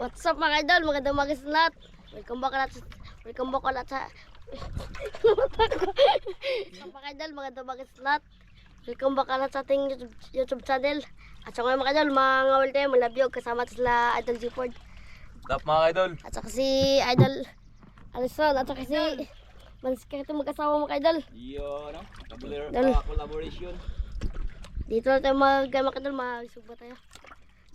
What's up mga idol? Magandang umaga sa lahat. Welcome back ulit sa... Welcome back ulit sa... What's up mga idol? Magandang umaga sa lahat. Welcome back ulit sa ating YouTube, YouTube channel. At sa ngayon mga idol, mga ngawal tayo, malabiyog kasama sila Idol G-Ford. Tap mga idol. At saka si Idol Alison. At saka si... Manskar ito mag-asawa mga idol. Yo, no? Collaboration. Dito na tayo mag mga kadal, magsugba tayo.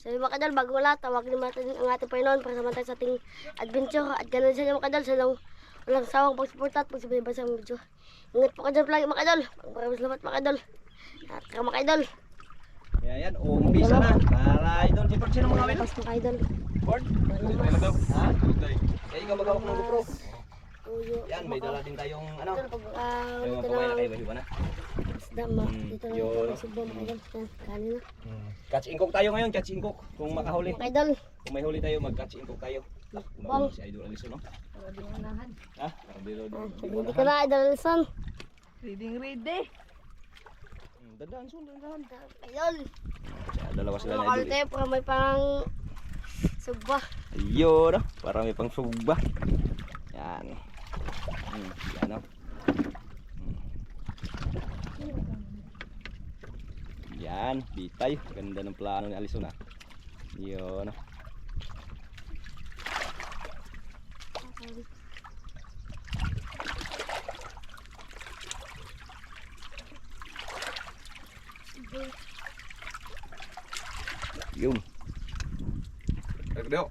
So yung mga kadal, bago wala, tawagin natin ang ating Panginoon para samahan tayo sa ating adventure. At ganun sa mga kadal, sa lang walang sawang pagsuporta at pagsabihin sa mga video. Ingat po kadal palagi mga kadal. Maraming salamat mga kadal. At saka mga kadal, Kaya yan, umpisa na. Para idol, si Ford, sino mga kawin? pas mga kadal. Ford? Ha? Kaya ikaw magawak ng GoPro. Yan, may dala din tayong ano. Ah, Yung dito mga kayo, bahiwa na. Isda ma. Mm, Dito na yun. tayo magsugba mga kadal. Yan, Kanin na. Catch ingkok tayo ngayon, catch ingkok. Kung makahuli. Mga kadal, Kung may huli tayo, mag-catch ingkok tayo. Bang. Si Idol Alison, no? Ha? Karabilo ah, din. hindi ka na Idol Alison. Reading ready. Hmm, Dadaan, sun, dadaan. Idol, Dalawa sila na idol. eh. tayo para may pang sugba. Ayun, no? Para may pang sugba. Yan. Hmm, yan, no? Hmm. Yan, bitay. Ganda ng plano ni Alison, ha? Yun, no? Yun. Agdo.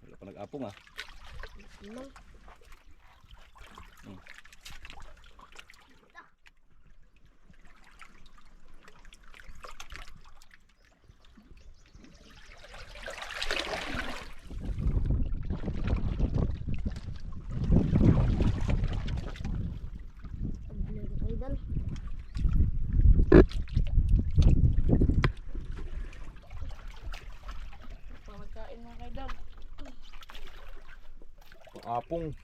Wala pa nag-apong, ah. Idol. Pagkain mga kaidol. Apong.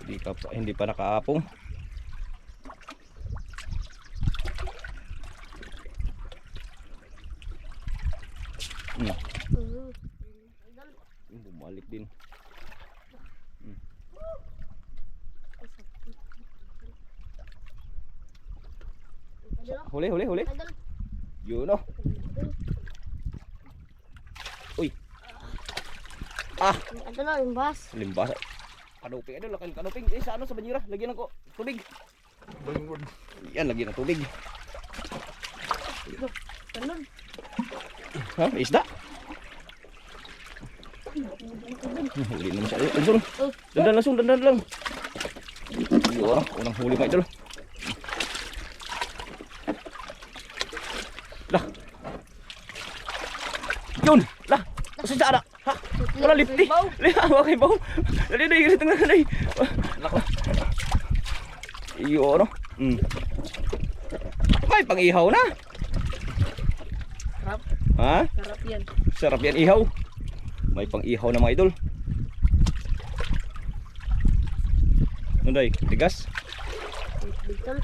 Hindi pa hindi pa nakaapong. Hmm, Mhm. Idol. bumalik din. Idol. Huli, huli, huli. Idol. Yun oh. Uy. Ah, oh, yung bus. limbas. Kanuping, ano, lakan kanuping. Eh, sa ano, sa banyera. Lagyan ko tubig. Yan, lagyan ng tubig. Talon. Ha? Isda? Huli naman siya. Lansun. Dandan, lansun, dandan lang. Yun, unang huli mga idol. Lah. Yun, lah. Kasi sa anak. Wala lipti. Liha, okay ba? Dali, dali, dali, dali, dali. Nako. Iyo, ano? Hmm. May pang-ihaw na. Sarap. Ha? Sarap yan. Sarap yan ihaw. May pang-ihaw na mga idol. Nunday, tigas. Idol.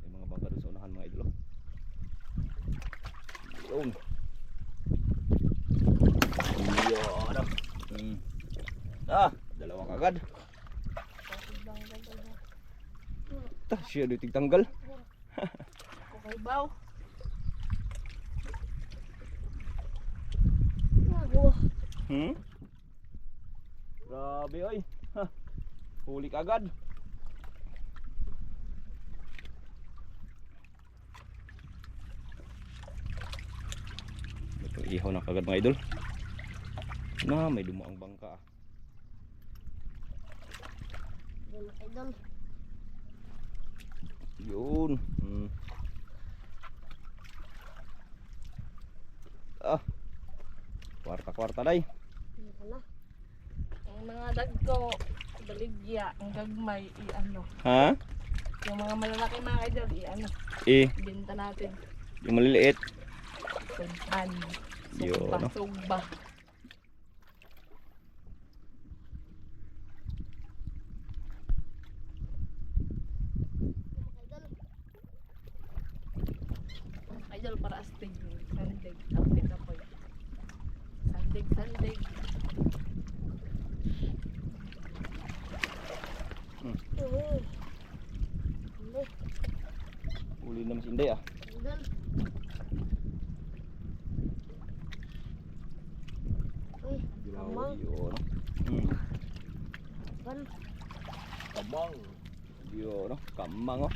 May mga bangka doon sa unahan mga idol. oh. Yun. Yun. ah. Hmm. Ah, dalawa kagad. Ta, siya doon tigtanggal. Okay baw. Wah, Hmm? Grabe oy. Ha. Huli kagad. Ito ihaw na kagad mga idol. Na may dumaang bangka. ah. idol. Yun. Hmm. Ah. Kwarta-kwarta day. Ano ka na? Ang mga dagko, baligya, ang gagmay, i-ano. Ha? Yung mga malalaki mga kaidol, i-ano. Eh, Binta natin. yung maliliit. Yun, Sugba, no? sugba. Idol para astig. Sandig. Tapit ako. Sandig, sandig. Oo. Hindi. Uli naman si Inday ah. Idol. Uy, kamang. Yun. Hmm. Ban. Kamang. Yun, no? Kamang,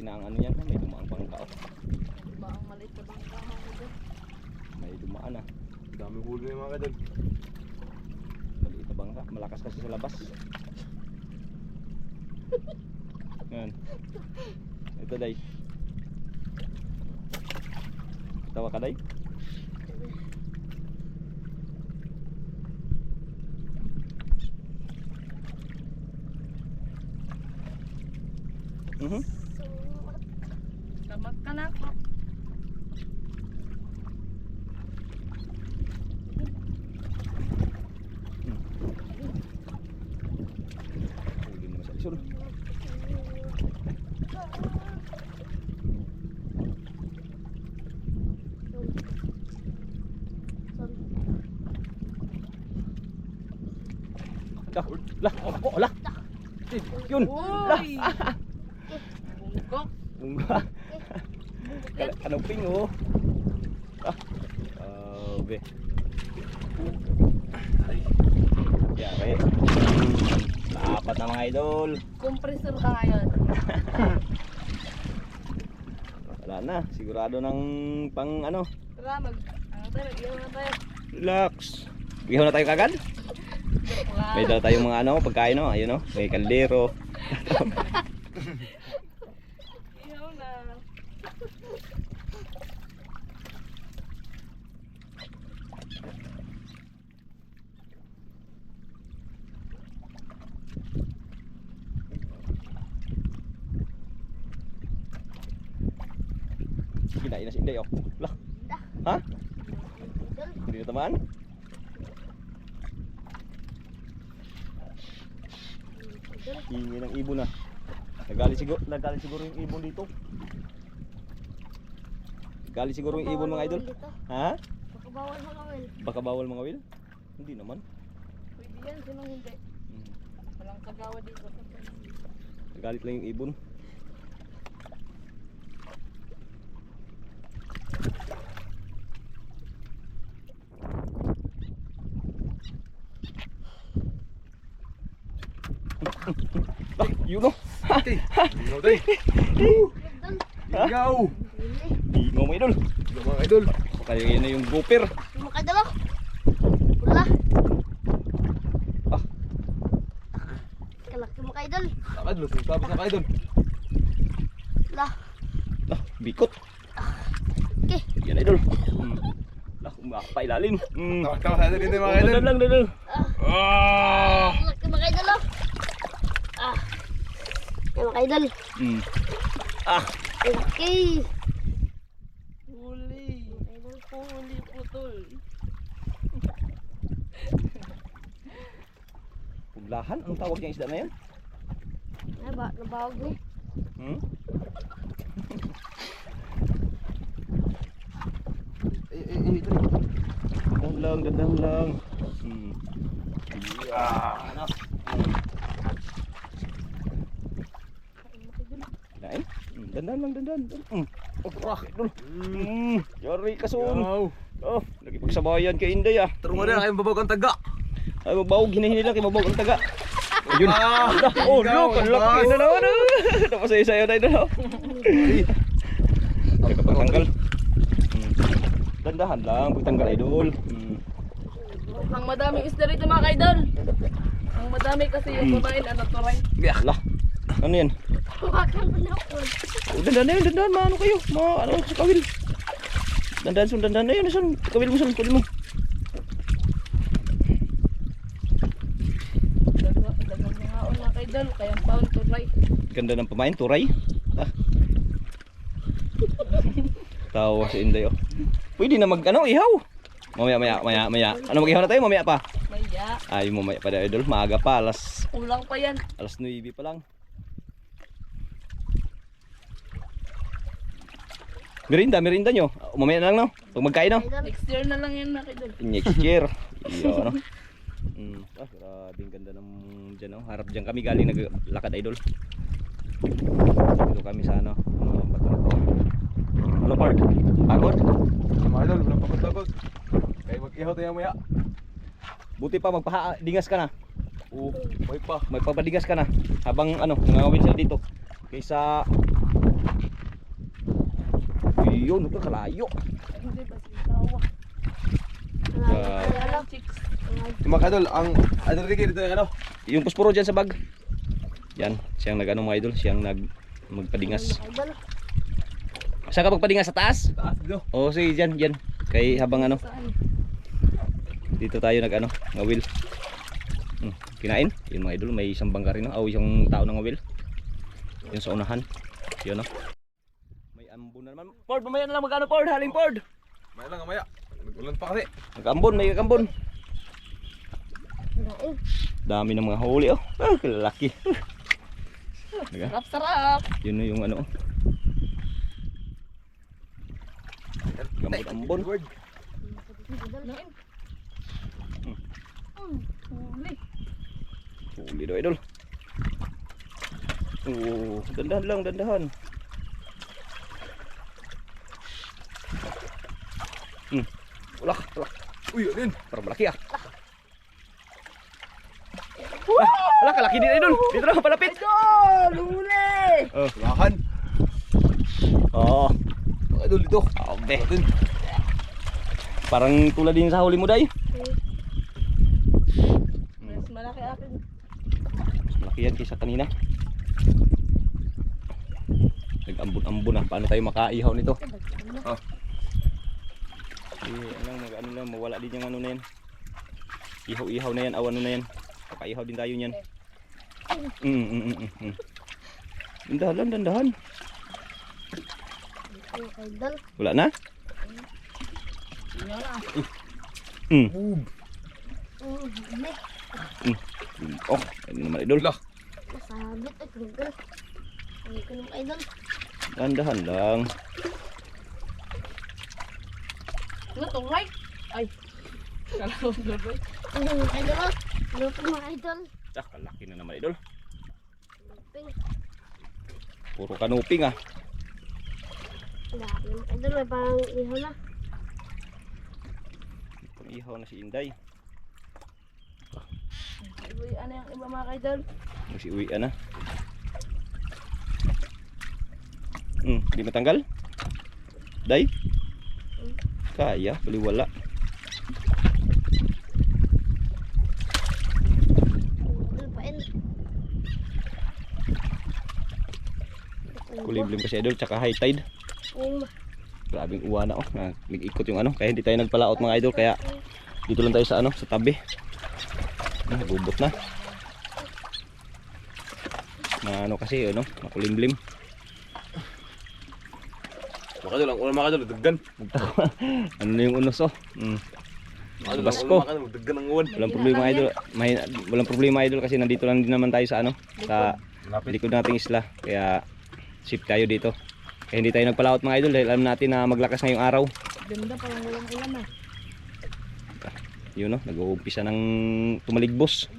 oh. Yari na ang ano yan, may dumaan pang tao. Ano ba ang maliit na bangka mo idol? May dumaan ah. Dami huli na yung mga kadol. Maliit na bangka. Malakas kasi sa labas. Yan. Ito, Day. Tawa ka, Day? Mhm. Damat ka na ako. Huli naman sa lisod. Lah, lah, ako, lah. Eh, Yun. Uy! Bunggok. Bunga. Kala- Kanuping oh. Ah. Oh, be. Yari. Apat na mga idol. Compressor ka ngayon. Wala na, sigurado ng pang ano. Tara, mag... Ano tayo? Mag-iwan na tayo. Relax. Ihaw na tayo kagad. May dala tayong mga ano, pagkain no, ayun no. May kaldero. Kinain na si Inday oh. Lah. Ha? Hindi na tamaan? Idol. Hingi ng ibon na. Nagalit siguro, nagalit siguro yung ibon dito. Nagalit siguro yung ibon mga idol. Ha? Baka bawal mga wel. Baka bawal mga will? Hindi naman. Pwede yan, sinong hindi? Hmm. Walang kagawa dito. Nagalit lang yung ibon. Ah, yun o. Ikaw tayo. Idol. Ikaw. Hindi. Ingo mo idol. Ikaw mga idol. Kaya yun na yung mga idol oh. Wala. Ah. Kalaki mga idol. Lakad lo. Tapos na idol. Wala. Ah, bikot. Okay. Yan idol. Hmm. Lah, umapa ilalim. Hmm. Tawa tawa sa dito mga idol. Dandan lang, dandan. Ah. Kalaki mga idol oh. Ah. Yung mga idol. Hmm. Ah, Okay. Huli. Mga idol. Huli putol. puglahan ang tawag niyang isda na yan. Ay ba, nabawag. Hmm? Eh, eh, eh, ito. Dandan lang, dandan lang. Hmm. Ah, ano? Hmm. Kinain? Hmm, dandan lang, dandan. Hmm. Oh, ah, idol. Hmm. Yari kasun. Ikaw. Oh, nagipagsabayan kay Inday ah. Tarungan na kayong babaw kang taga. Ay, mabawag, hinahili lang kay mabawag ang taga. Ayun. Ah, oh, look, ang laki na naman. ah. Napasaya-sayo na idol. oh. Ay, kapagtanggal. Hmm. Dandahan lang, pagtanggal idol. Hmm. Ang madaming isda rito mga kaidol. Ang madami kasi yung kumain ano to rin. Lah, ano yan? Hawakan mo na ako. Dandan na yun, dandan, maano kayo? Ma, ano, sa kawil. Dandan, sun, dandan na yun, sun. Kawil mo, sun, kawil mo. Ganda ng pamain, turay. Ah. Tawa si Inday oh. Pwede na mag ano, ihaw. Mamaya, maya, maya, maya. Ano mag-ihaw na tayo? Mamaya pa. Maya. Ay, mamaya pa daw, idol. Maaga pa, alas, Kulang pa yan. alas 9 pa lang. Merinda, merinda nyo. Mamaya na lang, no? Pag magkain, no? Next year na lang yan mga kaidol. Next year. Iyo, no? Mm. Ah, grabe ang ganda ng dyan, no? Harap dyan kami galing naglakad, idol. Dito kami sa ano, ano ang bato na to. Ano part? Pagod? Mga idol, walang pagod-pagod. Kaya mag-ihaw tayo maya. Buti pa magpaha-dingas ka na. Oo, may pa. May papadingas ka na. Habang ano, nangangawin sila dito. Kaysa... Yun, nagkakalayo. Hindi pa sintawa. Ah. Alam, chicks. Yung mga idol, ang idol Ricky dito yung ano. Yung pusporo dyan sa bag. Yan, siyang nag-ano mga idol, siyang nag magpadingas. Saan ka magpadingas sa taas? Taas dito. Oo, sige, dyan, dyan. Kay habang ano, Saan? dito tayo nag ano, ngawil. Hmm, kinain. Yun mga idol, may isang bangka rin, no? Oh, isang tao ng ngawil. Yun sa unahan. Yun, no? Ambon na naman. Ford, mamaya na lang magkano, Ford? Haling Ford. Maya lang, maya. Nag-ulan pa kasi. Nag-ambon, may kambon. Daing. Dami ng mga huli, oh. Ah, kalaki. Diga, Sarap, sarap. yun no, yung ano, oh. Ambon-ambon. Word. Lain. Hmm. Huli. Huli daw, idol. Oo, dandahan lang, dandahan. Hmm. Wala, wala. Uy, yun? Parang malaki ah. Ah, wala, kalaki din idol. Dito na, palapit. Idol! Huli! Oh. Lakan. Oo. Mga idol dito. Abe. Atin. Parang tulad din sa huli mo, day. Mas malaki akin. Mas malaki yan kaysa kanina. Nag-ambon-ambon na. Paano tayo makaihaw nito? Oh. Eh, ano, mag, ano na, mawala din yung ano na yan. Ihaw-ihaw na yan, awan na yan. Pakaihaw din tayo niyan. Mm, mm, mm, mm, mm. Dandahan lang, dandahan. Idol. Wala na? Mm. Boom. Oh. Oh, ano naman idol. Lah. Ay tungkol. Ang kanong idol. Dandahan lang. Ano to, right? Ay. Kala ko doon. Ang kanong idol. Lupin mga idol. Ah, kalaki na naman idol. Lupin. Puro kanuping ah. Dami idol. May parang ihaw na. Ihaw na si Inday. Uy, ano yung iba mga kaidol? Kasi uwi na. Hmm, di matanggal? Day? Kaya, bali wala. Idol pa in. Kuliblim kasi idol, tsaka high tide. Um, Grabing uwa na oh. Na, nag-ikot yung ano. Kaya hindi tayo nagpalaot mga idol. Kaya dito lang tayo sa ano, sa tabi. Ah, Nagubot na. Na ano kasi, ano, makulimlim. Mga idol, ang ulan mga idol, daggan. ano na yung unos oh. Mm. Ulan mga idol, daggan ang uwan. Walang problema idol. May, walang problema idol kasi nandito lang din naman tayo sa ano, sa Lapit. likod nating isla. Kaya safe tayo dito. Kaya hindi tayo nagpalaot mga idol dahil alam natin na maglakas ngayong araw. Ganda parang walang ulan ah. Yun no, nag-uumpisa ng tumaligbos.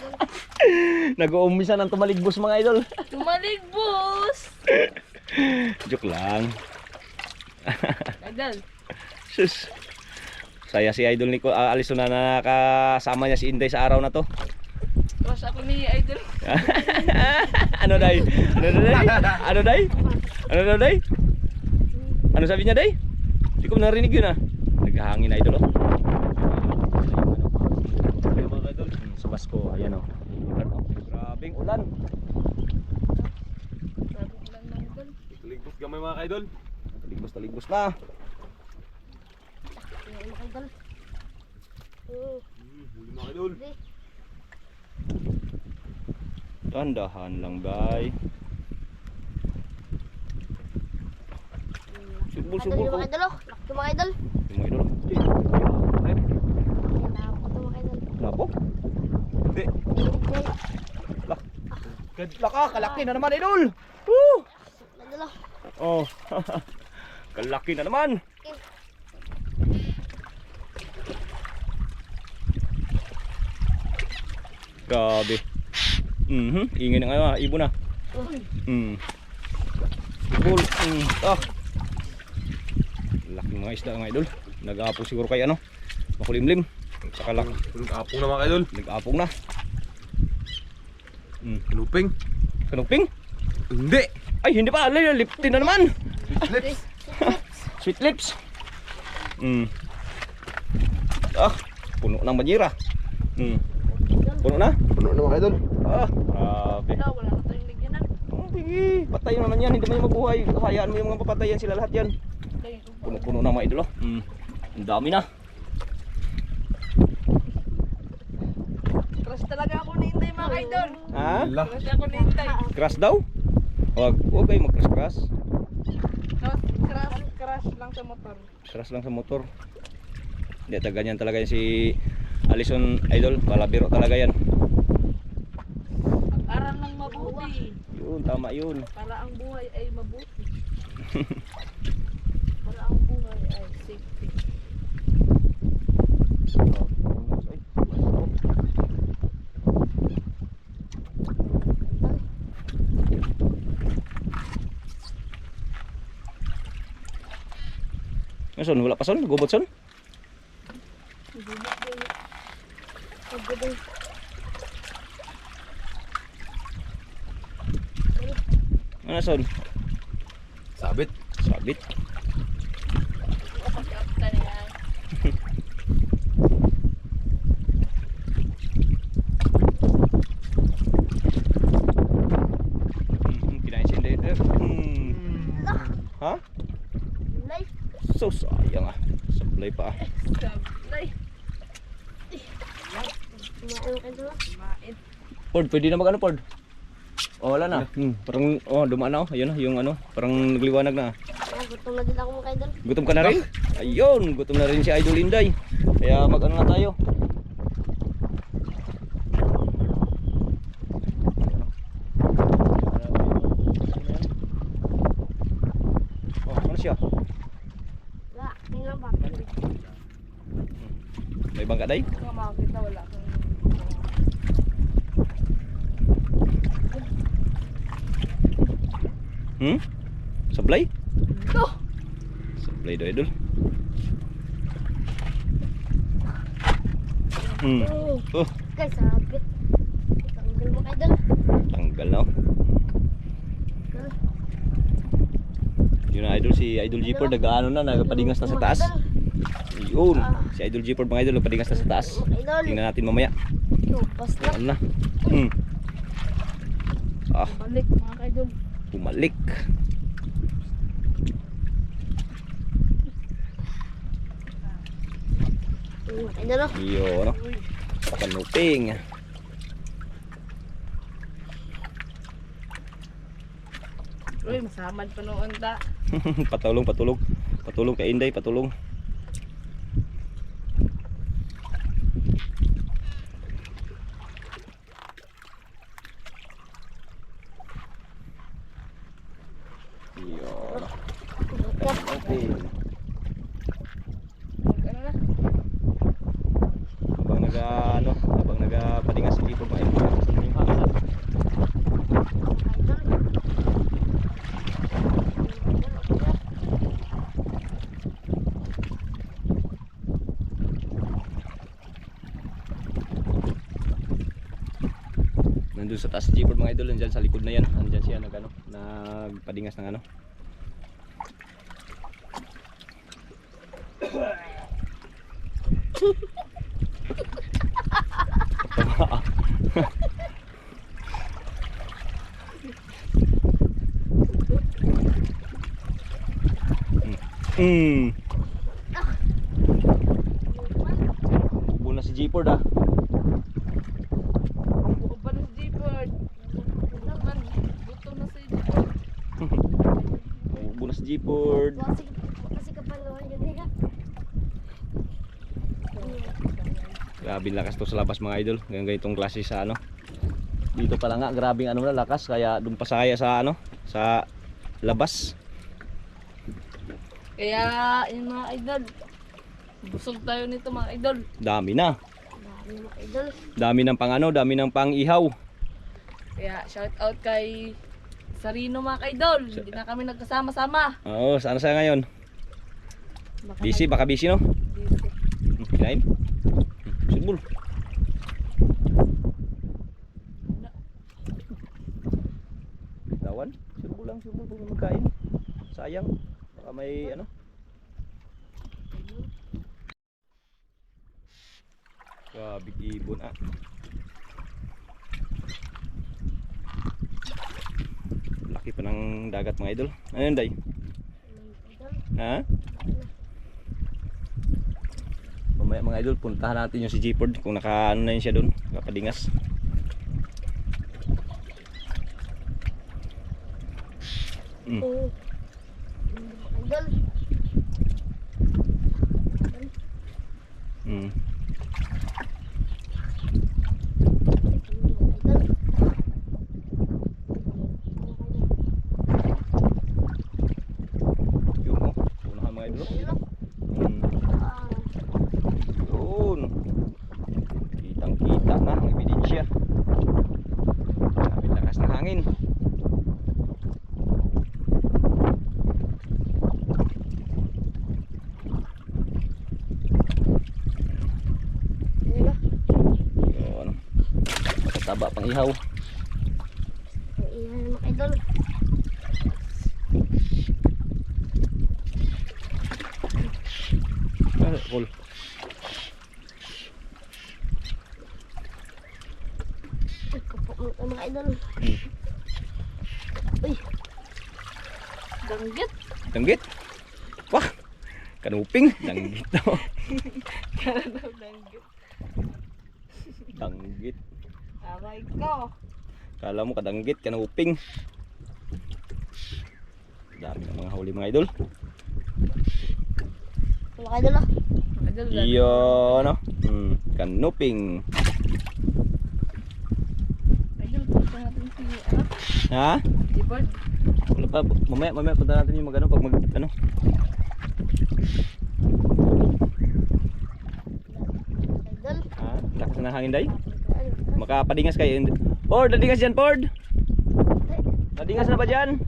nag-uumpisa ng tumaligbos mga idol. Tumalig, boss! Joke lang. Idol. Sus. Saya si idol Nico, uh, Alison na nakasama niya si Inday sa araw na to. Crush ako ni Idol. ano day? Ano day? Ano day? Ano daw day? Ano sabi niya day? Hindi ko narinig yun ah. Naghahangin na idol oh. Sa Basko, ayan oh. Grabing ulan. Sabi ko lang ng Idol. Ligbos gamay mga idol. Taligbos taligbos na. mga idol. Oh, Hmm, huli mga idol. hindi. Tandahan lang bay. Ang Subol, Idol subol yung ko. mga idol, oh. Laki mga idol. Yung mga idol. Mga. Labo. Hindi. Kadla ka, kalaki na naman idol. Woo! Idol, oh. Kalaki na naman. Grabe. Mhm, ingay na nga, ibon na. Mm. Ibon. Mm. Ah. Laki mga isda mga idol. Nag-aapong siguro kay ano? Makulimlim. Saka laki. Apong na mga idol. Nag-aapong na. Mm. Luping. Kanuping? Hindi. Ay, hindi pa. Alay, liptin na naman. Lips. Sweet lips. Mm. Ah, puno ng banyera. Mm. Puno na? Puno na mga idol. Ah, grabe. Wala, wala na tayong ligyanan. Oh, sige. Patay naman yan. Hindi mo yan mabuhay. Hayaan mo yung mga papatayan sila lahat yan. Puno-puno na mga idolo. Mm. Ang dami na. Crush talaga ako ni Inday mga idol. Ha? Crush ako ni Inday. Crash daw? Wag, wag kayo mag-crash-crash. Crush, crush lang sa motor. Crash lang sa motor. Hindi, ta ganyan talaga yan si Alison Idol. Palabiro talaga yan. Aral ng mabuti. Yun, tama yun. Para ang buhay ay mabuti. Para ang buhay ay safety. Ano son? Wala pa son? Gubot son? Ano son? Sabit. Sabit. Kapta na yan. Hmm, kinain si Inday. Eh, Hmm. Ha? Life. So sayang ah. Sablay pa ah. Sablay. Pord, pwede na mag ano Pord? Oh, wala na. Hmm, parang oh, dumaan na oh. Ayun na, yung ano, parang nagliwanag na. Ayan, gutom na din ako mga idol. Gutom ka na rin? Ayun, gutom na rin si Idol Inday. Kaya mag ano na tayo. Oh, ano siya? Wala, tingnan lang ba? May bangka day? Makakita wala Hmm? Sablay? Ito! Sablay do idol. Hmm. Oh, Guys, sabit. Tanggal mga idol. tanggal na oh. Yun na idol, si Idol Jeeper nag-ano na, nagpadingas na sa taas. Yun, si Idol Jeeper mga idol nagpadingas na sa taas. Idol. Tingnan natin mamaya. Tupas na. Ano na? Hmm. Ah, Balik mga kaidol. Bumalik. Mga idol, oh. Yun, ano? Kanuping. Uy, masamad pa noon ta. patulong, patulong. Patulong kay Inday, patulong. Yun. Kanuping. Ano na? Habang naga, ano, habang naga padingas si Jeeper mga idol. Yung hangin. Nandun sa taas Jeeper mga idol, nandyan sa likod na yan. Nandyan siya nag, ano, nagpadingas ng ano. Hmm. Ubo na si Jeepord ah. Buko pa na si Jeepard. Naman, gutom na si Jeepard. Takbo na si Jeepord. Kasi, kasi kapaluhan eh. Grabe ang lakas to sa labas mga idol. Ganyan ganitong klase sa ano. Dito pala nga, grabe ano na lakas. Kaya doon pa saya sa ano, sa labas. Kaya, yun mga idol. Busog tayo nito mga idol. Dami na. Dami mga idol. Dami ng pang ano, dami ng pang ihaw. Kaya, shout out kay Sarino mga idol. Hindi na kami nagkasama-sama. Oo, saan sa ngayon? Baka Busy, baka busy no? busy. Kinain? Sibul. Tawan? Sibul lang. Huwag mo magkain. Sayang. Baka may ano. Grabe ibon ah. Laki pa ng dagat mga idol. Ano yun, Day? Ha? Mamaya mga idol, puntahan natin yung si Jeepord kung naka ano na yun siya doon, nakapadingas. Mm. Oo. Mga idol. Mm. Mga idol. Yun oh, punahan mga idol. oh. Mm. Ah, Yun. Kitang kita na ang ebidensya. Grabe lakas ng hangin. yun. Matataba pang ihaw. Iyan mga idol. Ah, cool. Ay, kapok mo mga idol. Mm. Uy, Danggit. Danggit. Wah. Kanuping. Danggit daw. Karanaw danggit. Danggit. Aray ko. Kala mo kadanggit, kanuping. Dami ng mga huli mga idol. mga idol ah. Iyo, ano? Hmm, kanuping. Idol, punta natin si, ano, Ha? Jeepard. Wala pa. Mamaya, mamaya punta natin yung mag ano, pag mag, ano. Idol. Ha? Lakas na ng hangin day. Makapadingas kayo. Pord, nadingas dyan, Pord. Nadingas na ba dyan?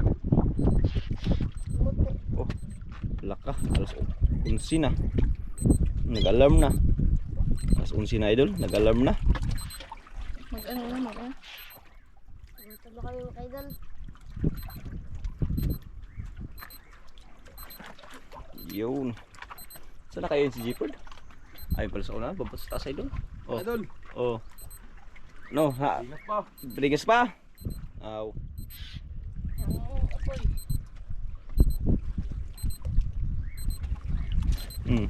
Oh, laka. Alas 11 na. Nag-alarm na. Alas 11 na, idol. Nag-alarm na. Mag ano na, mag. Ito ba kami mga idol? Yun. Saan na kayo yun si Jeepard? Ayun pala sa una. Babas sa taas, idol. Oh. Idol, Oh. No, ha. ingat pa. Baligas pa. Aw. Oo, apoy. Hmm.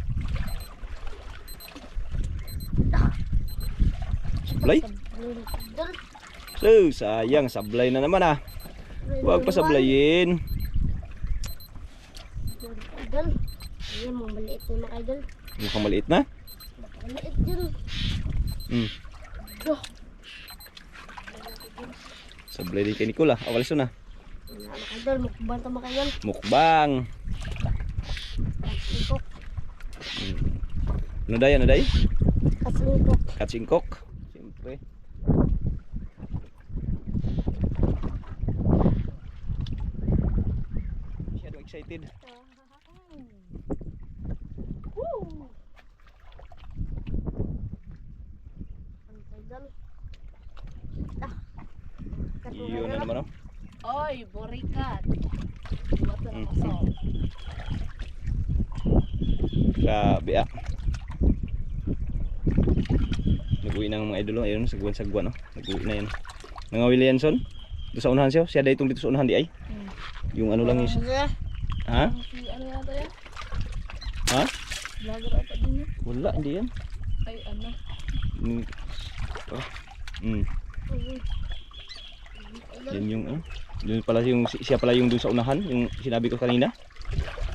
Sablay? So, sayang. Sablay na naman ah. Huwag pa sablayin. Idol. Ayan, mga maliit na mga idol. Mukhang maliit na. Maliit yun. Hmm. Duh. Sablay din kay Nicola. Awalis na. Mga idol, mukbang mga idol. Mukbang. Katsingkok. Ano day? Ano day? Katsingkok. Katsingkok. Siyempre. Masyadong excited. Woo! Ang idol. Ah. Iyon na naman oh. Oy, borikat. Mata ng Mm. aso. Grabe ah. Nag-uwi na ang mga idolo. Ayun, sagwan-sagwan oh. Nag-uwi na yan. Nangawili yan son. Doon sa unahan siya. Siya dahil itong dito sa unahan di ay. Hmm. Yung ano lang. Sige. Ha? Ano yata yan? Ha? Vlogger ata din yun. Wala, hindi yan. Ay, ano. Mm. Oh. Mm. Idol. Yan yung ano. Doon pala yung siya pala yung doon sa unahan, yung sinabi ko kanina.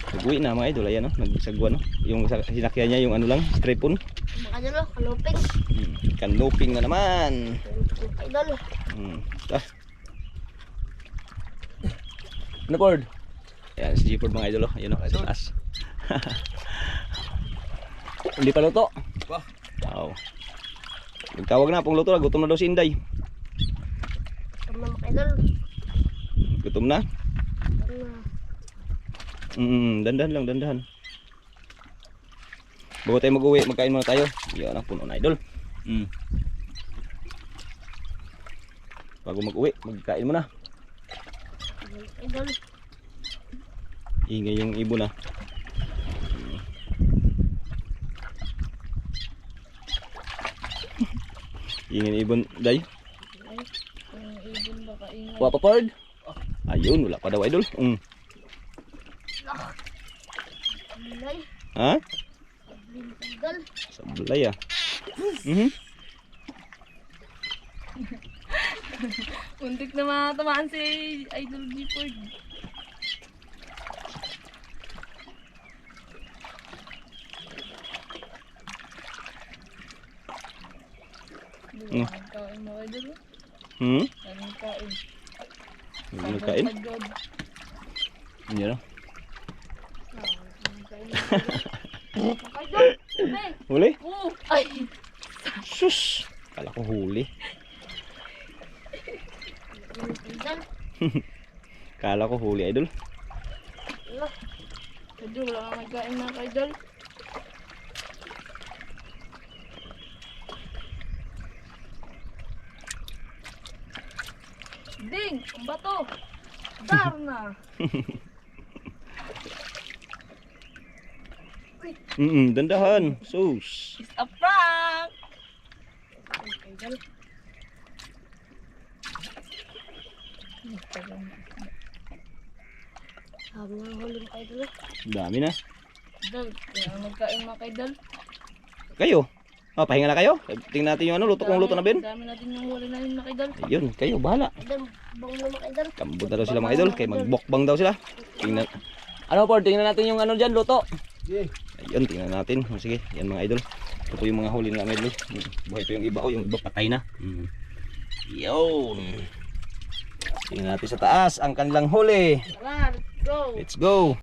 Nag-uwi na mga idol, ayan no, nagsagwa no. Yung sinakyan niya yung ano lang, stripon. Mga idol, kaluping. Hmm. Kanloping na naman. Idol. Hmm. Ah. Ano board? Ayan, si Jeepord mga idol, oh. ayan o, sa taas. Hindi pa luto. Wah. Wow. Nagtawag na, pong luto na, gutom na daw si Inday. Tama mga idol. Gutom na? Tama. Mm, dandahan lang, dandahan. Bago tayo mag-uwi, magkain muna tayo. Yan ang puno na idol. Mm. Bago mag-uwi, magkain muna. Idol. Ingay yung ibon. Ingay ng ibon, day. Ay, ang ibon baka ingay. Wapa Pord. Ayun, wala pa daw idol. Mm. Bilay. Ha? Idol. Sablay ah. Mhm. Muntik na matamaan si Idol Gifford. Mm. Kain mo idol. Hmm? Kain? Ano kain? Yan ah. Anong kain? Mga idol! Huli? Oo! Ay! Sus! Kala ko huli. Kala ko huli idol. Ala. Idol, wala nga magkain mga idol. Ding! Ang bato! Darna! Mm, dandahan. Sus. It's a prank! Sabi nga huli idol. oh. Dami na. Idol, kaya magkain mga idol. Kayo. Ah, pahinga na kayo. Tingnan natin yung ano, luto kung luto na Ben. Dami natin yung huli namin mga idol. Ayun, kayo, bahala. Idol. Bang na mga idol. Kambot na daw sila mga idol, kay magbokbang daw sila. Tingnan. Ano po, tingnan natin yung ano dyan, luto. Sige. Ayun, tingnan natin. Oh, Sige, yan mga idol. Ito po yung mga huli idol. Mm, Buhay pa yung iba ko, yung iba patay na. Mm. Yun. Tingnan natin sa taas ang kanilang huli. Let's go! Let's go.